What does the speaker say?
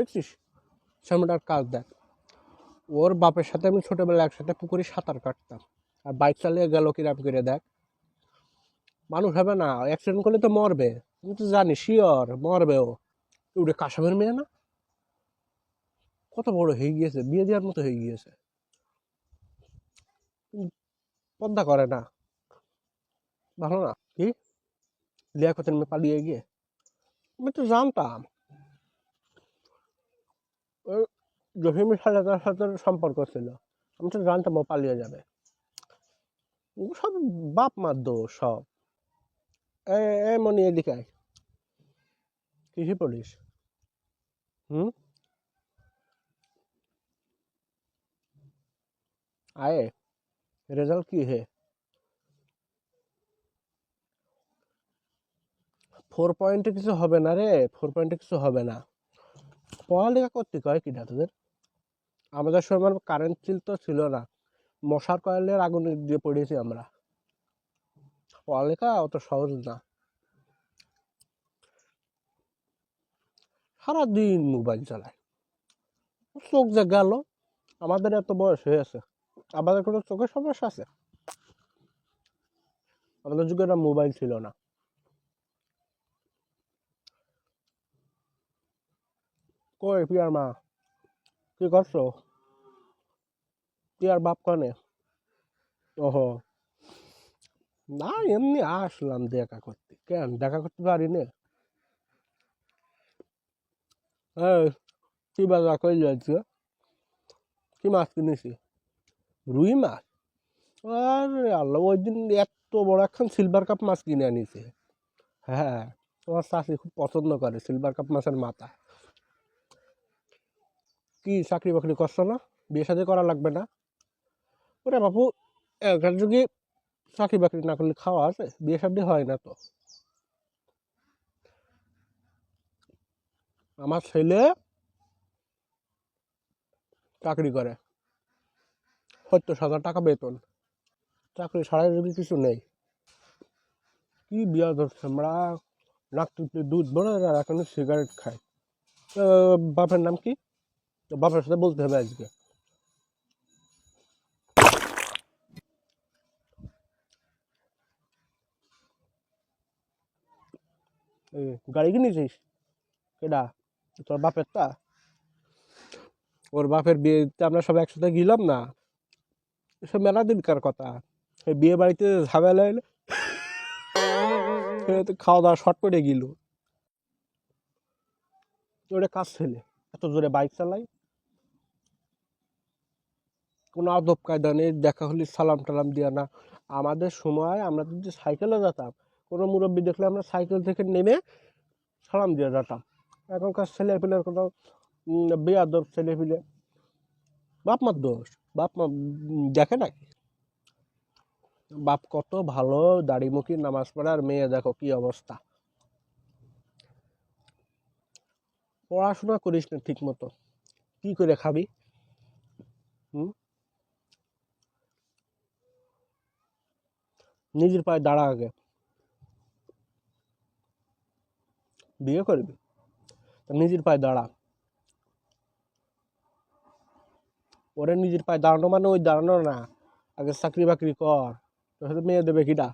দেখছিস? শ্যামটার কাজ দেখ। ওর বাপের সাথে আমি ছোটবেলায় একসাথে পুকুরে সাঁতার কাটতাম। আর বাইক চালিয়ে গেল কিরাম করে দেখ। মানুষ হবে না অ্যাক্সিডেন্ট করলে তো মরবে। তুমি তো জানি শিওর মরবে ও। উঠে কাসামের মেয়ে না? কত বড় হয়ে গিয়েছে, বিয়ে দেওয়ার মতো হয়ে গিয়েছে। পদ্মা করে না। ভালো না? কি? লিয়াকতের মেয়ে পালিয়ে গিয়ে? আমি তো জানতাম। জহিমের সাথে তার সাথে সম্পর্ক ছিল। আমি তো জানতাম ও পালিয়ে যাবে। সব বাপ মার দোষ সব। এ মনি এদিকে কৃষি পুলিশ। হুম? আয়ে। রেজাল্ট কি হে? ফোর পয়েন্টে কিছু হবে না রে। ফোর পয়েন্টে কিছু হবে না। পড়ালেখা করতে কয় কিনা তোদের? আমাদের সময় কারেন্ট ছিল তো ছিল না। মশার কয়েলের আগুন দিয়ে পড়েছি আমরা। পড়ালেখা অত সহজ না। সারাদিন মোবাইল চালায়। চোখ যে গেল, আমাদের এত বয়স হয়ে আছে আমাদের কোনো চোখের সমস্যা আছে? আমাদের যুগে মোবাইল ছিল না। কই পিয়ার মা? কি করছ? পিয়ার বাপ কনে? ওহো। না, এমনি আসলাম দেখা করতে। কেন? দেখা করতে পারি না কি বাজার করে যাচ্ছি কি মাছ কিনেছি? রুই মাছ? আরে আল্লাহ, ওই দিন এত বড় একখান সিলভার কাপ মাছ কিনে আনিছে। হ্যাঁ তোমার শাশি খুব পছন্দ করে সিলভার কাপ মাছের মাথা। কি চাকরি বাকরি করছ না? বিয়ে শাদী করা লাগবে না। ওরে বাপু এখান যুগে চাকরি বাকরি না করলে খাওয়া আছে বিয়ে শাদী হয় না তো। আমার ছেলে চাকরি করে। সত্তর হাজার টাকা বেতন। চাকরি ছাড়া যদি কিছু নেই। কি বিয়া ধরছে আমরা? নাক দুধ বড় আর এখন সিগারেট আহ, বাপের নাম কি? তো বাপের সাথে বলতে হবে আজকে। গাড়ি কিনেছিস? কেডা? তোর বাপের তা ওর বাপের বিয়েতে আমরা সব একসাথে গেলাম না। এসব মেলা দিনকার কথা। বিয়ে বাড়িতে ঝামেলা এলো খাওয়া দাওয়া শর্ট করে গেল। ওটা কাজ ছেলে। এত জোরে বাইক চালাই। কোনো আদব কায়দা নেই, দেখা হলে সালাম টালাম দিয়া না। আমাদের সময় আমরা যদি সাইকেলে যেতাম, কোনো মুরব্বী দেখলে আমরা সাইকেল থেকে নেমে সালাম দিয়ে যেতাম। এখনকার ছেলে কোনো বেয়াদব ছেলে পেলে বাপ মার দোষ, বাপ মা দেখে নাকি বাপ কত ভালো দাড়িমুখী, নামাজ পড়ে, আর মেয়ে দেখো কি অবস্থা। পড়াশোনা করিস না ঠিক মতো কি করে খাবি? হুম? নিজের পায়ে দাঁড়া আগে। বিয়ে করবি? তা নিজের পায়ে দাঁড়া। ওরে নিজের পায়ে দাঁড়ানো মানে ওই দাঁড়ানো না। আগে চাকরি বাকরি কর। তোর সাথে মেয়ে দেবে কিটা